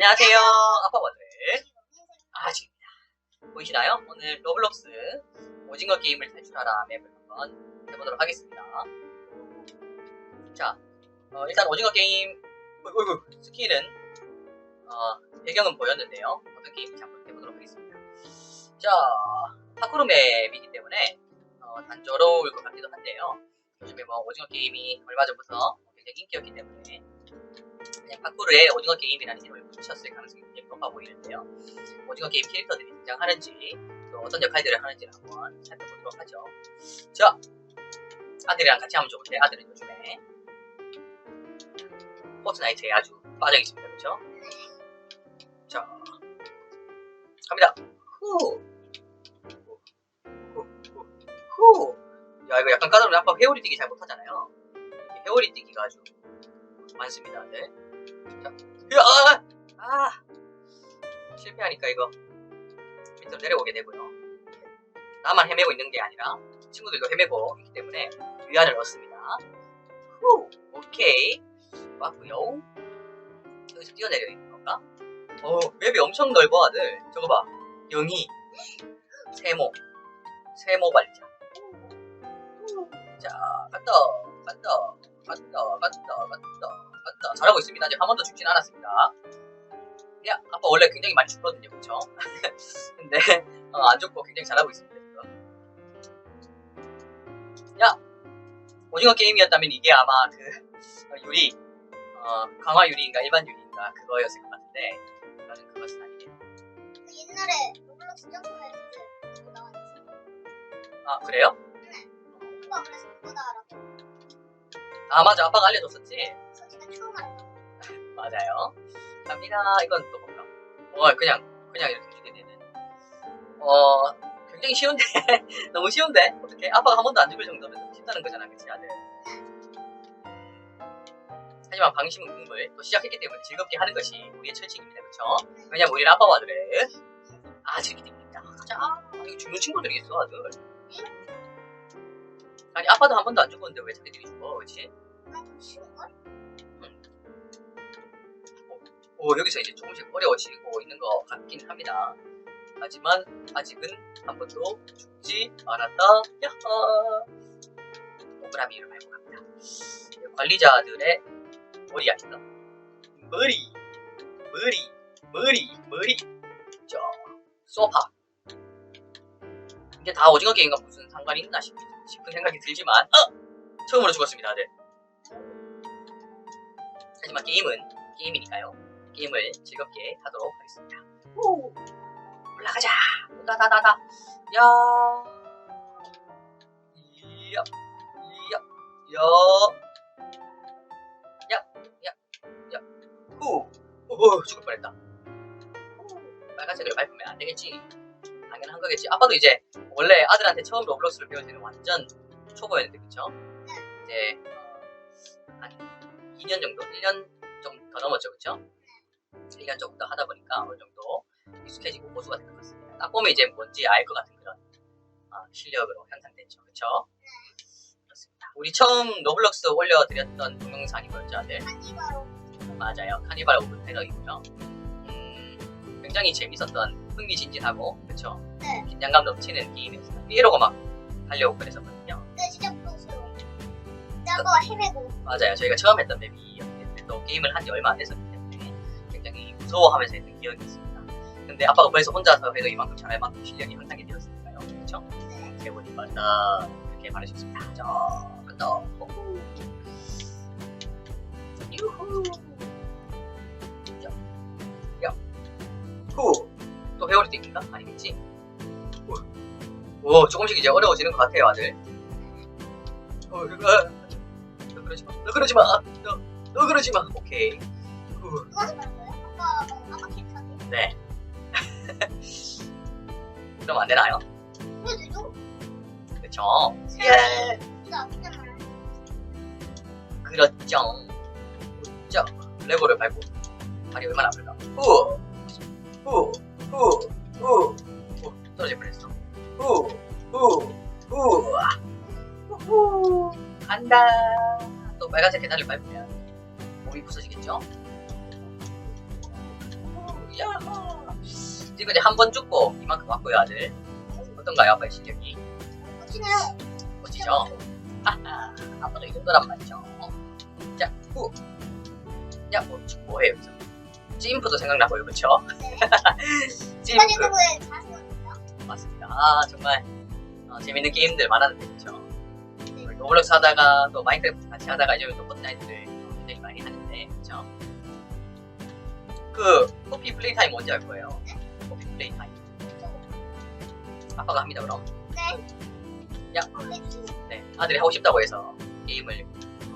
안녕하세요, 아빠버들. 아직입니다. 보이시나요? 오늘 로블록스 오징어 게임을 탈출하라 맵을 한번 해보도록 하겠습니다. 자, 어, 일단 오징어 게임, 어이구, 어이구, 스킬은, 어, 배경은 보였는데요. 어떤 게임인지 한번 해보도록 하겠습니다. 자, 파쿠르 맵이기 때문에, 어, 단조로울 것 같기도 한데요. 요즘에 뭐 오징어 게임이 얼마 전부터 굉장히 인기였기 때문에, 파쿠르에 오징어 게임이라는 이름을 붙였을 가능성이 굉장히 높아 보이는데요. 오징어 게임 캐릭터들이 등장하는지 또 어떤 역할들을 하는지 를 한번 살펴보도록 하죠. 자, 아들이랑 같이 하면 좋은데 아들은 요즘에 포트나이트에 아주 빠져 있습니다. 그렇죠? 자, 갑니다. 후, 후, 후, 후, 후. 야 이거 약간 까다로운 아빠 회오리 뛰기 잘 못하잖아요. 회오리 뛰기가 아주 많습니다. 네. 자, 야, 아, 아, 실패하니까 이거 밑으로 내려오게 되고요. 나만 헤매고 있는 게 아니라 친구들도 헤매고 있기 때문에 위안을 얻습니다. 후, 오케이. 왔고요. 여기서 뛰어내려 있는 건가? 어, 맵이 엄청 넓어, 아들. 저거 봐. 영희, 세모, 세모 발자. 자, 간다, 간다, 간다, 간다, 간다, 간다. 잘하고 있습니다. 아직 한 번도 죽진 않았습니다. 야, 아빠 원래 굉장히 많이 죽거든요, 그쵸? 근데, 어, 안 죽고 굉장히 잘하고 있습니다, 지금. 야! 오징어 게임이었다면 이게 아마 그, 어, 유리, 어, 강화 유리인가 일반 유리인가 그거였을 것 같은데, 저는 그것은 아니에요. 그 옛날에 로블록스 점프했을 때 그거 나왔지. 아, 그래요? 오빠 그래서 그거다 알아. 아, 맞아. 아빠가 알려줬었지? 맞아요. 갑니다. 이건 또 뭔가. 어, 그냥, 그냥 이렇게 주게 되는. 어, 굉장히 쉬운데? 너무 쉬운데? 어떻게? 아빠가 한 번도 안 죽을 정도면 쉽다는 거잖아, 그치, 아들? 하지만 방심은 국물, 또 시작했기 때문에 즐겁게 하는 것이 우리의 철칙입니다, 그쵸? 왜냐면 우리는 아빠와 아들은 아주 기대입니다. 가자. 아, 이거 죽는 친구들이 있어, 아들. 아니, 아빠도 한 번도 안 죽었는데 왜 자기들이 죽어, 그치? 오, 여기서 이제 조금씩 어려워지고 있는 것 같긴 합니다. 하지만 아직은 한 번도 죽지 않았다. 야하! 오그라미를 밟고 갑니다. 관리자들의 머리 아닌가? 머리, 머리, 머리, 머리. 자, 소파. 이게 다 오징어 게임과 무슨 상관이 있나 싶, 싶은 생각이 들지만, 어! 처음으로 죽었습니다, 네. 하지만 게임은 게임이니까요. 게임을 즐겁게 하도록 하겠습니다. 오! 올라가자! 다다다다! 야! 이야! 이야! 야! 야! 야! 야! 후! 오! 죽을 뻔했다. 후! 빨간색을 밟으면 안 되겠지? 당연한 거겠지. 아빠도 이제 원래 아들한테 처음 로블록스를 배울 때는 완전 초보였는데, 그쵸? 이제, 어, 한 2년 정도? 1년 좀 더 넘었죠, 그쵸? 1년 정도 하다 보니까 어느 정도 익숙해지고 고수가 된 것 같습니다. 딱 보면 이제 뭔지 알 것 같은 그런 어, 실력으로 향상됐죠. 그쵸? 그렇습니다. 우리 처음 로블록스 올려드렸던 동영상이 뭐였죠, 아들? 맞아요. 카니발 오브 테러이고요. 음, 굉장히 재밌었던 흥미진진하고, 그쵸? 네. 긴장감 넘치는 게임이었어요. 삐에로가 막 달려오고 그랬었거든요. 네 진짜 무서웠어요. 근데 아빠가 헤매고 맞아요. 저희가 처음 했던 때문에 또 게임을 한 지 얼마 안 됐었 무서워하면서 했던 기억이 있습니다. 근데 아빠가 벌써 혼자서 해도 이만큼 잘할 만큼 실력이 향상이 되었으니까요. 그렇죠? 네. 세분이 맞다 이렇게 말해줬습니다. 자, 간다. 유후. 야, 야, 후. 또 회오리 띵인가? 아니겠지? 후. 오, 조금씩 이제 어려워지는 것 같아요, 아들. 어, 어, 너 그러지 마. 너 그러지 마. 너, 너 그러지 마. 오케이. 후. 네. 그럼 안 되나요? 왜 되죠? 그쵸? 예. 진짜 말해. 그렇죠. 자, 레버를 밟고 발이 얼마나 아플까? 후, 후, 후, 후, 후, 떨어질 뻔했어. 후, 후, 후, 아. 후, 간다. 또 빨간색 계단을 밟으면 몸이 부서지겠죠? 야호! 지금 이제 한 번 죽고 이만큼 왔고요, 아들. 어떤가요, 아빠의 실력이? 멋지네요. 멋지죠? 하하, 아빠도 이 정도란 말이죠. 자, 후. 야, 뭐, 뭐 해요, 여기서? 찜프도 생각나고요, 그쵸? 찜프. 맞습니다. 아, 정말 어, 재밌는 게임들 많았는데, 그쵸? 로블록스 하다가 또 마인크래프트 같이 하다가 이제 또 포트나이트를 그, 커피 플레이 타임 언제 할 거예요? 커피 플레이 타임. 아빠가 합니다, 그럼. 네, 아들이 하고 싶다고 해서 게임을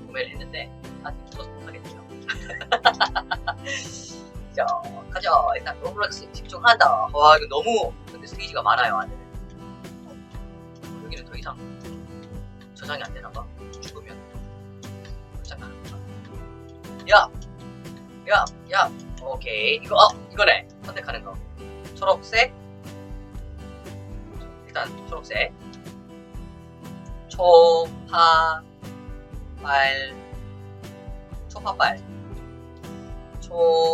구매를 했는데 아직 죽어서 못하겠네요. 자, 가자. 일단 로블록스 집중한다. 와, 이거 너무 근데 스테이지가 많아요, 아들. 여기는 더 이상 저장이 안 되나 봐. 죽으면. 야, 야, 야. 오케이. 이거 어, 이거네. 선택하는 거. 초록색. 일단 초록색. 초파빨 초파빨 초파빨빨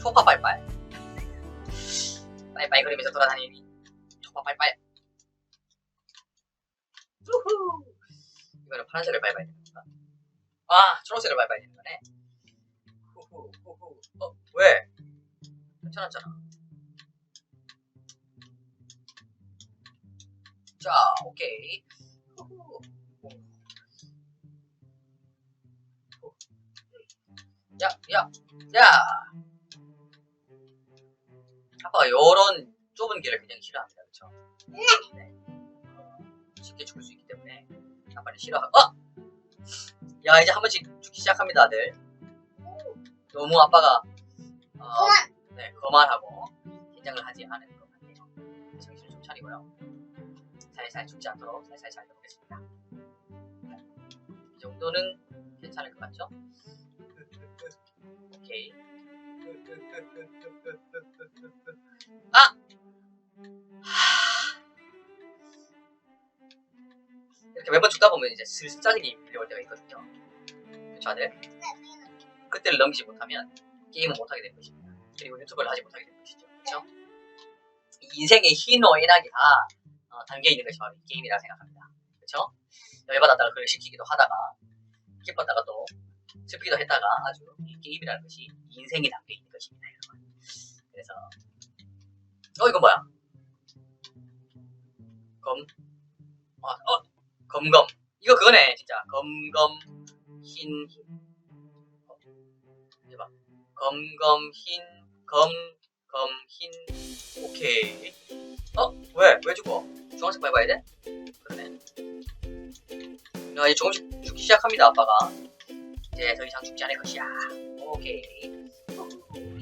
초파빨빨 빨빨 그리면서 돌아다니니 초파빨빨 우후 이거는 파란색을 밟아야 건가? 아 초록색을 밟아야 되는 거네 어 왜? 괜찮았잖아 자, 오케이. 야, 야, 야! 아빠가 요런 좁은 길을 굉장히 싫어합니다, 그쵸? 네. 어, 쉽게 죽을 수 있기 때문에 아빠는 싫어하고, 어! 야, 이제 한 번씩 죽기 시작합니다, 아들. 너무 아빠가, 어, 그만. 네, 거만하고 긴장을 하지 않은 것 같네요. 정신을 좀 차리고요. 살살 죽지 않도록 살살 잘 해보겠습니다. 이 정도는 괜찮을 것 같죠? 오케이. 아! 하... 이렇게 매번 죽다 보면 이제 슬슬 짜증이 밀려올 때가 있거든요. 그쵸, 아들? 그때를 넘기지 못하면 게임을 못하게 될 것입니다. 그리고 유튜브를 하지 못하게 될 것이죠. 그렇죠? 인생의 희노애락이 다 어, 담겨 있는 것이 바로 이 게임이라 생각합니다. 그렇죠? 열받았다가 그걸 시키기도 하다가 기뻤다가 또 슬프기도 했다가 아주 이 게임이라는 것이 인생이 담겨 있는 것입니다, 여러분. 그래서 어 이거 뭐야? 검 어, 어 검검. 이거 그거네 진짜. 검검 흰 어, 해봐 검검 흰검검 흰. 오케이. 어? 왜? 왜 죽어? 주황색 밟아야 돼? 그러네. 야 이제 조금씩 죽기 시작합니다 아빠가. 이제 더 이상 죽지 않을 것이야. 오케이.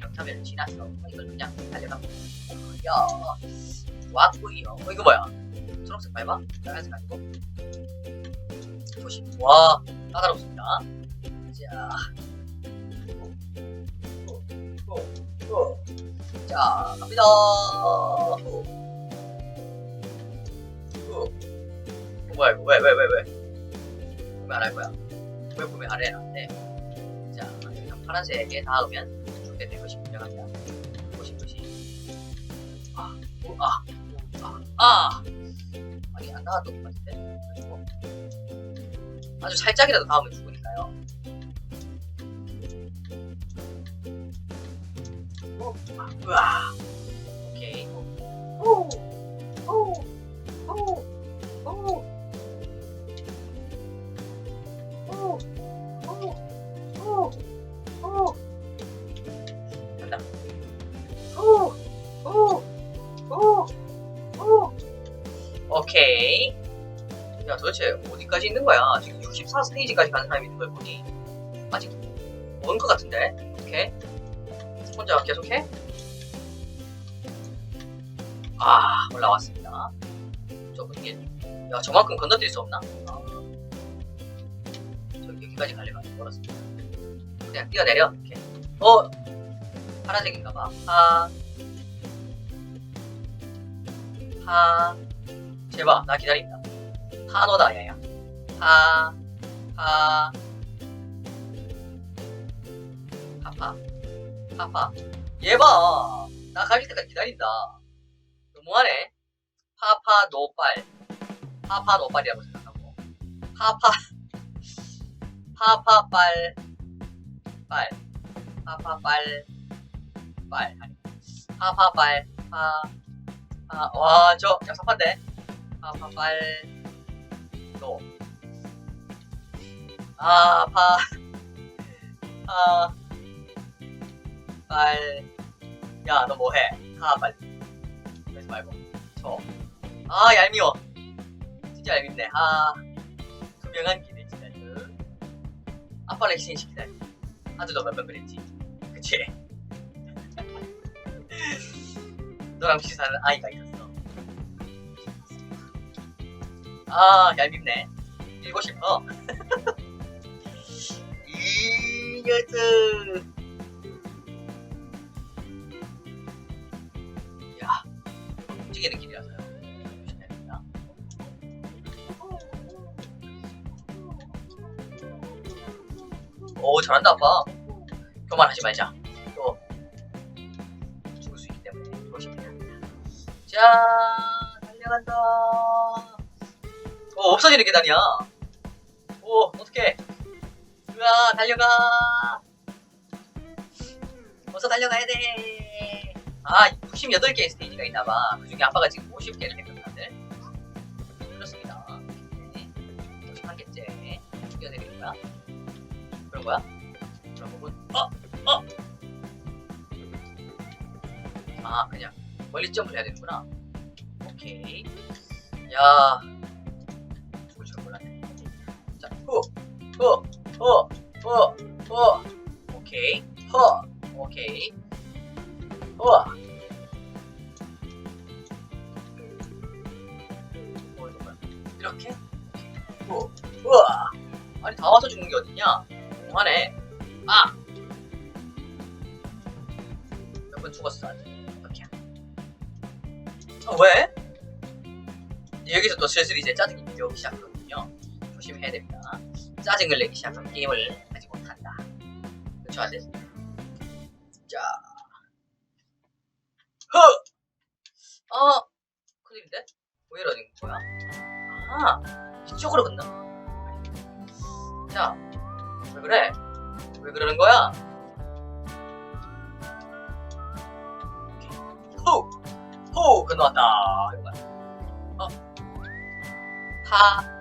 경타면 지났어 이걸 그냥 달려가면 야. 왔구요. 어 이거 뭐야 초록색 밟아? 빨간색 아니고 조심 와 까다롭습니다 자. 자 갑니다 호. 후. 뭐야 이거 왜 왜 왜 왜? 구매 안할 거야? 왜 구매 안 해놨는데? 자 일단 파란색에 닿으면 될 것이 분명합니다. 조심 조심. 아, 오, 아, 오, 아, 아. 안 닿았던 것 같은데. 그리고 아주 살짝이라도 닿으면 죽으니까요. 오, 아, 우와. 오케이. 오, 오. 어디까지 있는 거야? 지금 64 스테이지까지 가는 사람이 있는 걸 보니 아직 먼 것 같은데? 오케이. 혼자 계속해? 아, 올라왔습니다. 길. 야, 저만큼 건너뛸 수 없나? 아. 저 여기까지 가려면 멀었습니다. 그냥 뛰어내려. 이렇게. 어? 파란색인가봐. 파. 파. 제발, 나 기다린다. 파노다, 야야. 파. 파. 파. 파파. 얘 봐. 나 갈릴 때까지 기다린다. 너무하네. 파파 노빨. 파파 노빨이라고 생각하고. 파파. 파파빨. 빨. 파파빨. 빨. 파파빨. 파. 파. 와, 저, 얍삽한데? 파파빨. 노. 아, 파. 아. 빨. 야, 너 뭐해? 가, 빨리. 그러지 말고. 저. 아, 얄미워. 진짜 얄밉네. 아. 투명한 진짜. 그. 아빠를 희생시키다니. 아들도 몇번 그랬지. 그치? 너랑 같이 사는 아이가 있었어. 아, 얄밉네. 밀고 싶어. 이 녀석. 야, 움직이는 길이라서요. 조심해야 됩니다. 오, 잘한다, 아빠. 교만하지 말자. 또, 죽을 수 있기 때문에 조심해야 합니다. 자, 달려간다. 오, 없어지는 계단이야. 오, 어떡해. 으아, 달려가. 어서 달려가야 돼. 아, 98개의 스테이지가 있나봐. 그 중에 아빠가 지금 50개를 했던데. 그렇습니다. 네. 51개째. 뛰어내리는 거야. 그런 거야? 그런 부분. 어! 어! 아, 그냥 멀리 점프를 해야 되는구나. 오케이. 야. 죽을 줄 몰랐네. 자, 후! 후! 후! 후! 후! 오케이. 후! 오케이. 우와. 뭐 이거 뭐야? 이렇게? 우, 우와. 아니 다 와서 죽는 게 어딨냐? 너무하네. 아. 몇 번 죽었어 아직. 이렇게. 어 왜? 여기서 또 슬슬 이제 짜증이 밀려오기 시작하거든요. 조심해야 됩니다. 짜증을 내기 시작하면 게임을 하지 못한다. 그렇죠 아들? 자. 허! 아, 큰일인데? 왜 이러는 거야? 아, 이쪽으로 건너. 자, 왜 그래? 왜 그러는 거야? 호! 호! 건너왔다. 이거 봐. 어? 파,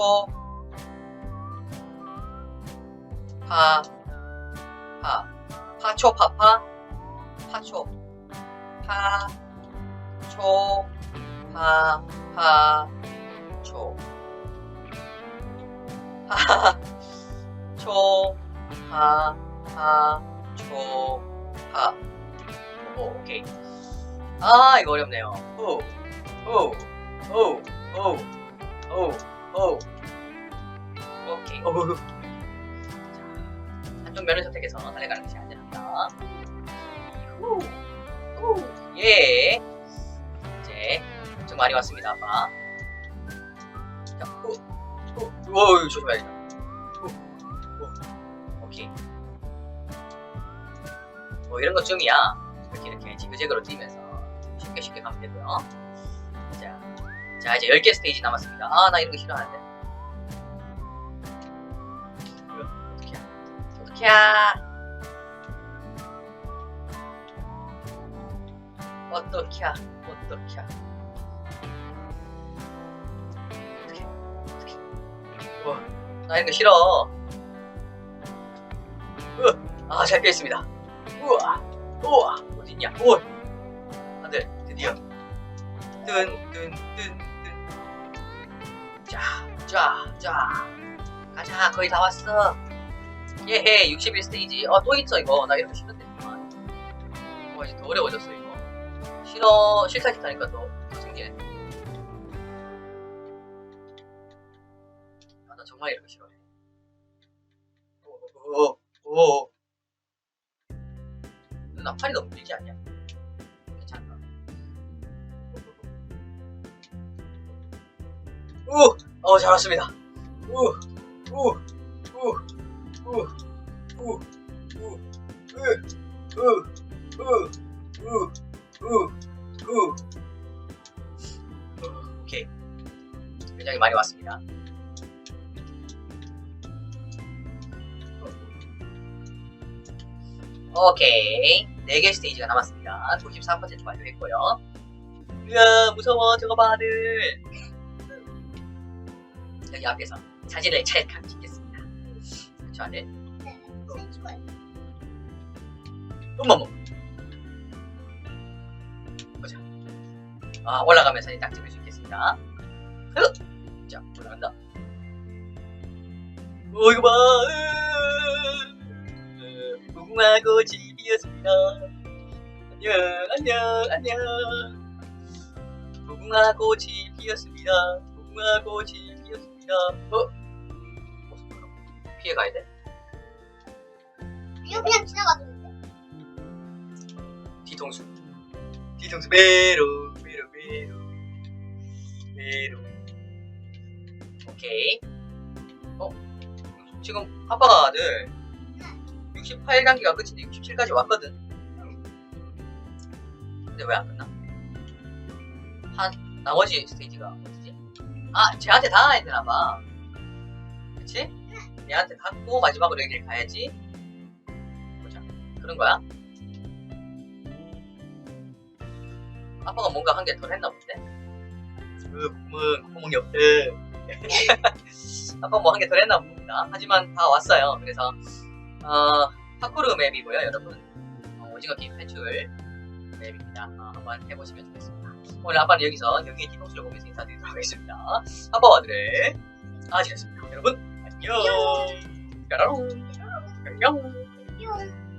초, 파, 파, 파초, 파파, 파초, 파, 초, 파, 파, 초, 파, 초, 파, 파, 초, 파. 오, 오케이. 아, 이거 어렵네요. 후, 후, 후, 후, 후, 후. 오케이. 오. 자, 한쪽 면을 선택해서 달려가는 것이 안전합니다. 후, 후, 예. 이제 엄청 많이 왔습니다, 아빠. 자, 후, 후, 오, 조심해야겠다. 후, 후, 오케이. 뭐 이런 것쯤이야. 이렇게 이렇게 지그재그로 뛰면서 쉽게 쉽게 가면 되고요. 자, 자 이제 10개 스테이지 남았습니다. 아, 나 이런 거 싫어하는데. 이거 어떻게 야 어떻게 야 어떻게 야 어떻게 야 어떻게 어떻게 우와 나 이런 거 싫어. 으, 아, 잘 피했습니다. 우와, 우와, 어딨냐? 오, 아들, 드디어. 뜬, 뜬, 뜬, 뜬. 자, 자, 자. 가자, 거의 다 왔어. 예헤, 61 스테이지. 어, 또 있어, 이거. 나거 싫은데. 와, 이제 더 어려워졌어, 이거. 싫어, 싫다 싫다니까 더, 더 생기네. 아, 나 정말 거 싫어해. 오, 오, 오. 나팔이 너무 길지 않냐? 우! 어, 잘 왔습니다. 우! 우! 우! 우! 우, 우, 으, 으, 으, 으, 으, 으. 어, 오케이. 굉장히 많이 왔습니다. 오케이. 4개 스테이지가 남았습니다. 93% 완료했고요. 으아, 무서워, 저거 봐들. 여기 앞에서 사진을 찰칵 찍겠습니다. 그쵸, 안 돼? 네. 보자. 아, 올라가면 사진 딱 찍을 수 있겠습니다. 흐! 자, 올라간다. 오, 이거 봐. 으, 무궁화 꽃이 피었습니다. 안녕, 안녕, 안녕. 무궁화 꽃이 피었습니다. 무궁화 꽃이 피었습니다. 어? 어, 피해 가야 돼? 이거 그냥 지나가도 뒤통수 뒤통수 메로 메로 메로 메로 오케이 어? 지금 아빠들 68단계가 끝인데 67까지 왔거든 근데 왜 안 끝나? 한 나머지 스테이지가? 아 쟤한테 닿아야 되나봐 그치? 얘한테 닿고 마지막으로 여기를 가야지 보자 그런 거야? 아빠가 뭔가 한개덜 했나 본데? 으, 구멍, 구멍이 없대. 아빠 뭐한개덜 했나 봅니다. 하지만 다 왔어요. 그래서, 어, 파쿠르 맵이고요, 여러분. 어, 오징어 게임 탈출 맵입니다. 어, 한번 해보시면 좋겠습니다. 오늘 아빠는 여기서 여기에 뒤통수를 보면서 인사드리도록 하겠습니다. 아빠와 아들의 아지였습니다. 여러분 안녕. 까라롱. 안녕. 안녕.